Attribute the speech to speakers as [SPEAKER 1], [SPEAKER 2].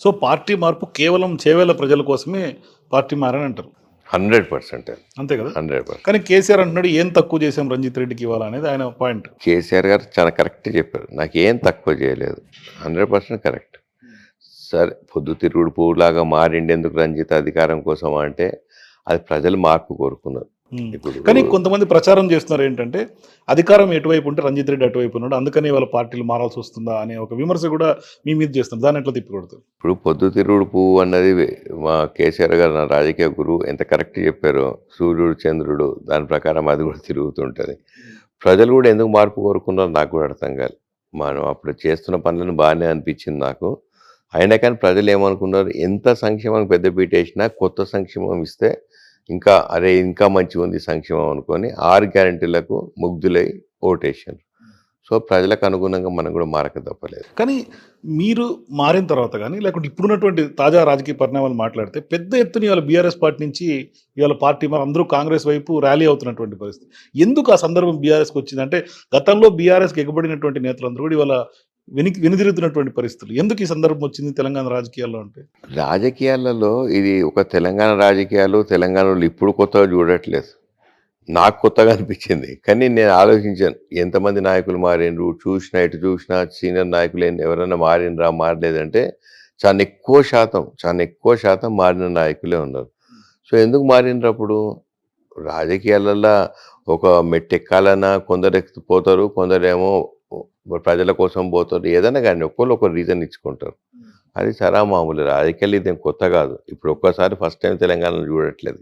[SPEAKER 1] So party మార్పు కేవలం చేవేల ప్రజల కోసమే పార్టీ మారని అంటారు
[SPEAKER 2] హండ్రెడ్ పర్సెంట్.
[SPEAKER 1] అంతే కదా?
[SPEAKER 2] Hundred percent.
[SPEAKER 1] కానీ కేసీఆర్ అంటున్నాడు ఏం తక్కువ చేసాం రంజిత్ రెడ్డికి ఇవ్వాలనేది ఆయన పాయింట్.
[SPEAKER 2] కేసీఆర్ గారు చాలా కరెక్ట్ చెప్పారు. నాకు ఏం తక్కువ చేయలేదు. Hundred percent correct. సరే పొద్దు తిరుగుడు పువ్వులాగా మారిండి ఎందుకు రంజిత్ అధికారం కోసం అంటే అది ప్రజలు మార్పు కోరుకున్నారు
[SPEAKER 1] కానీ కొంతమంది ప్రచారం చేస్తున్నారు ఏంటంటే అధికారం ఎటువైపు ఉంటే రంజిత్ రెడ్డి అటువైపు ఉన్నాడు అందుకని వాళ్ళ పార్టీలు మారాల్సి వస్తుందా అనే ఒక విమర్శ కూడా మీ మీద చేస్తున్నారు. దాన్ని ఎట్లా తిప్పకూడదు
[SPEAKER 2] ఇప్పుడు పొద్దు తిరుగుడు పువ్వు అన్నది మా కేసీఆర్ గారు నా రాజకీయ గురువు ఎంత కరెక్ట్ చెప్పారో సూర్యుడు చంద్రుడు దాని ప్రకారం అది కూడా తిరుగుతుంటుంది. ప్రజలు కూడా ఎందుకు మార్పు కోరుకున్నారో నాకు కూడా అర్థం కాదు. మనం అప్పుడు చేస్తున్న పనులను బాగానే అనిపించింది నాకు. అయినా కానీ ప్రజలు ఏమనుకున్నారు? ఎంత సంక్షేమం పెద్దపీట వేసినా కొత్త సంక్షేమం ఇస్తే ఇంకా అరే ఇంకా మంచిగా ఉంది సంక్షేమం అనుకొని ఆరు గ్యారంటీలకు ముగ్ధులై ఓటేషన్ సో ప్రజలకు అనుగుణంగా మనం కూడా మారక తప్పలేదు.
[SPEAKER 1] కానీ మీరు మారిన తర్వాత కానీ లేకుంటే ఇప్పుడున్నటువంటి తాజా రాజకీయ పరిణామాలు మాట్లాడితే పెద్ద ఎత్తున ఇవాళ బీఆర్ఎస్ పార్టీ నుంచి ఇవాళ పార్టీ మరి అందరూ కాంగ్రెస్ వైపు ర్యాలీ అవుతున్నటువంటి పరిస్థితి. ఎందుకు ఆ సందర్భం బీఆర్ఎస్కి వచ్చింది అంటే గతంలో బీఆర్ఎస్కి ఎగబడినటువంటి నేతలందరూ కూడా ఇవాళ వెనికి వెనుదిరుగుతున్నటువంటి పరిస్థితులు. ఎందుకు ఈ సందర్భం వచ్చింది తెలంగాణ రాజకీయాల్లో అంటే?
[SPEAKER 2] రాజకీయాలలో ఇది ఒక తెలంగాణ రాజకీయాలు తెలంగాణలో ఇప్పుడు కొత్తగా చూడట్లేదు. నాకు కొత్తగా అనిపించింది. కానీ నేను ఆలోచించాను ఎంతమంది నాయకులు మారిండ్రు? చూసినా ఇటు చూసినా సీనియర్ నాయకులు ఎవరైనా మారినరా మారలేదంటే చాలా ఎక్కువ శాతం చాలా ఎక్కువ శాతం మారిన నాయకులే ఉన్నారు. సో ఎందుకు మారినరు అప్పుడు? రాజకీయాలలో ఒక మెట్టెక్కాలన్నా కొందరు ఎక్కి పోతారు కొందరేమో ప్రజల కోసం పోతారు ఏదైనా కానీ ఒక్కళ్ళు ఒక రీజన్ ఇచ్చుకుంటారు. అది చాలా మామూలు. రాజకీయాలు ఇదేం కొత్త కాదు. ఇప్పుడు ఒక్కసారి ఫస్ట్ టైం తెలంగాణలో చూడట్లేదు.